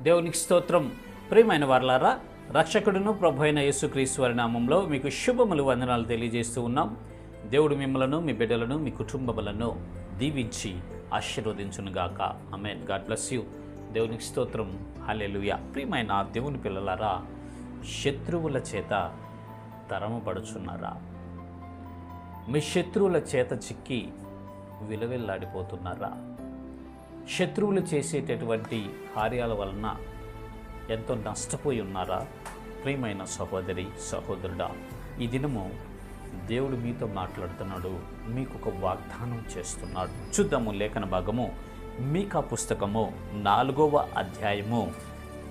దేవునికి స్తోత్రం. ప్రియమైన వారలారా రక్షకుడును ప్రభు అయిన యేసుక్రీస్తు వారి నామంలో మీకు శుభములు వందనాలు తెలియజేస్తూ ఉన్నాం. దేవుడు మిమ్మలను మీ బిడ్డలను మీ కుటుంబములను దీవించి ఆశీర్వదించునుగాక. Amen God bless you. దేవునికి స్తోత్రం. హల్లెలూయా. ప్రియమైన దేవుని పిల్లలారా శత్రువుల చేత తరమపడుచున్నారా మీ శత్రువుల చేత చిక్కి విలవిల్లాడిపోతున్నారా? శత్రువులు చేసేటటువంటి కార్యాల వలన ఎంతో నష్టపోయి ఉన్నారా? ప్రియమైన సహోదరి సహోదరుడా ఈ దినము దేవుడు మీతో మాట్లాడుతున్నాడు. మీకు ఒక వాగ్దానం చేస్తున్నాడు. చూద్దాము లేఖన భాగము మీకా పుస్తకము నాలుగవ అధ్యాయము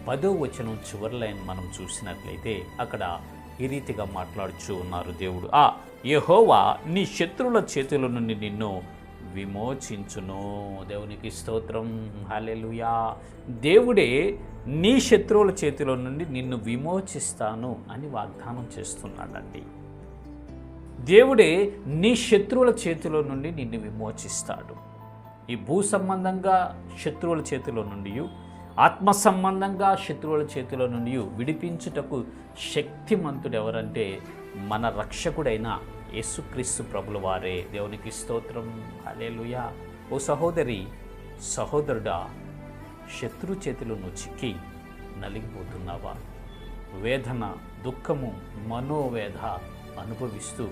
పదో వచనం చివరి లైన్ మనం చూసినట్లయితే అక్కడ ఈ రీతిగా మాట్లాడుచూ ఉన్నారు దేవుడు. ఆ యహోవా నీ శత్రువుల చేతుల నుండి నిన్ను విమోచించును. దేవునికి స్తోత్రం. హల్లెలూయా. దేవుడే నీ శత్రువుల చేతిలో నుండి నిన్ను విమోచిస్తాను అని వాగ్దానం చేస్తున్నాడండి. దేవుడే నీ శత్రువుల చేతిలో నుండి నిన్ను విమోచిస్తాడు. ఈ భూ సంబంధంగా శత్రువుల చేతిలో నుండి ఆత్మ సంబంధంగా శత్రువుల చేతిలో నుండి విడిపించుటకు శక్తిమంతుడు ఎవరంటే మన రక్షకుడైన యేసుక్రీస్తు ప్రభుల వారే దేవునికి స్తోత్రం. హల్లెలూయా. ఓ సహోదరి సహోదరుడా శత్రు చేతులను చిక్కి నలిగిపోతున్నావా? వేదన దుఃఖము మనోవేధ అనుభవిస్తూ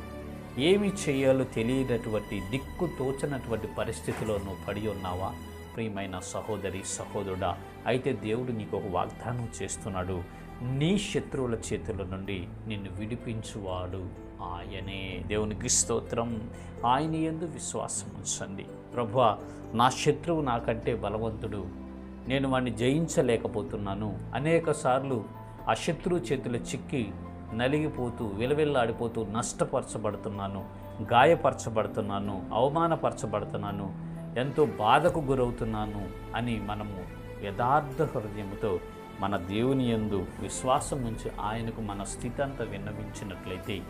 ఏమి చేయాలో తెలియనటువంటి దిక్కు తోచనటువంటి పరిస్థితిలో నువ్వు పడి ఉన్నావా? ప్రియమైన సహోదరి సహోదరుడా అయితే దేవుడు నీకు ఒక వాగ్దానం చేస్తున్నాడు. నీ శత్రువుల చేతుల నుండి నిన్ను విడిపించువాడు ఆయనే. దేవునికి స్తోత్రం. ఆయన ఎందు విశ్వాసం ఉంచండి. ప్రభా నా శత్రువు నాకంటే బలవంతుడు. నేను వాడిని జయించలేకపోతున్నాను. అనేక సార్లు ఆ శత్రువు చేతులు చిక్కి నలిగిపోతూ విలవిల్లాడిపోతూ నష్టపరచబడుతున్నాను గాయపరచబడుతున్నాను అవమానపరచబడుతున్నాను ఎంతో బాధకు గురవుతున్నాను అని మనము యథార్థ హృదయముతో మన దేవుని యందు విశ్వాసం ఉంచి ఆయనకు మన స్థితి అంతా విన్నవించినట్లయితే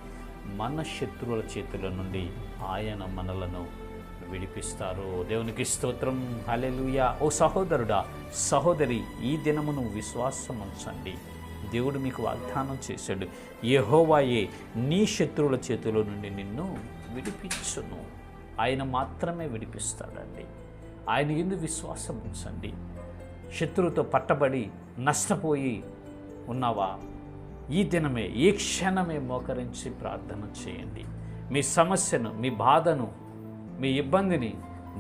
మన శత్రువుల చేతుల నుండి ఆయన మనలను విడిపిస్తారు. దేవునికి స్తోత్రం. హలెలుయా ఓ సహోదరుడా సహోదరి ఈ దినమును విశ్వాసం ఉంచండి. దేవుడు మీకు వాగ్దానం చేశాడు. యెహోవాయే నీ శత్రువుల చేతిలో నుండి నిన్ను విడిపించును. ఆయన మాత్రమే విడిపిస్తాడండి. ఆయన ఎందు విశ్వాసం ఉంచండి. శత్రువుతో పట్టబడి నష్టపోయి ఉన్నావా? ఈ దినమే ఈ క్షణమే మోకరించి ప్రార్థన చేయండి. మీ సమస్యను మీ బాధను మీ ఇబ్బందిని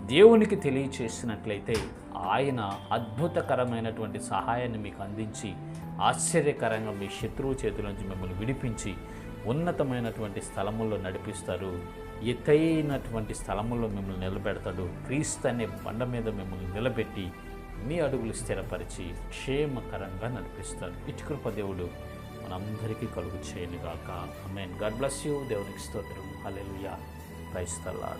దేవునికి తెలియచేసినట్లయితే ఆయన అద్భుతకరమైనటువంటి సహాయాన్ని మీకు అందించి ఆశ్చర్యకరంగా మీ శత్రువు చేతుల నుంచి మిమ్మల్ని విడిపించి ఉన్నతమైనటువంటి స్థలముల్లో నడిపిస్తారు ఎత్తైనటువంటి స్థలముల్లో మిమ్మల్ని నిలబెడతాడు. క్రీస్తు అనే బండ మీద మిమ్మల్ని నిలబెట్టి మీ అడుగులు స్థిరపరిచి క్షేమకరంగా నడిపిస్తాడు ఇటుకృప దేవుడు మనందరికీ కలుగు చేయనుగాక. Amen God bless you. దేవునికి స్తోత్రం. హల్లెలూయా. క్రైస్తల్లా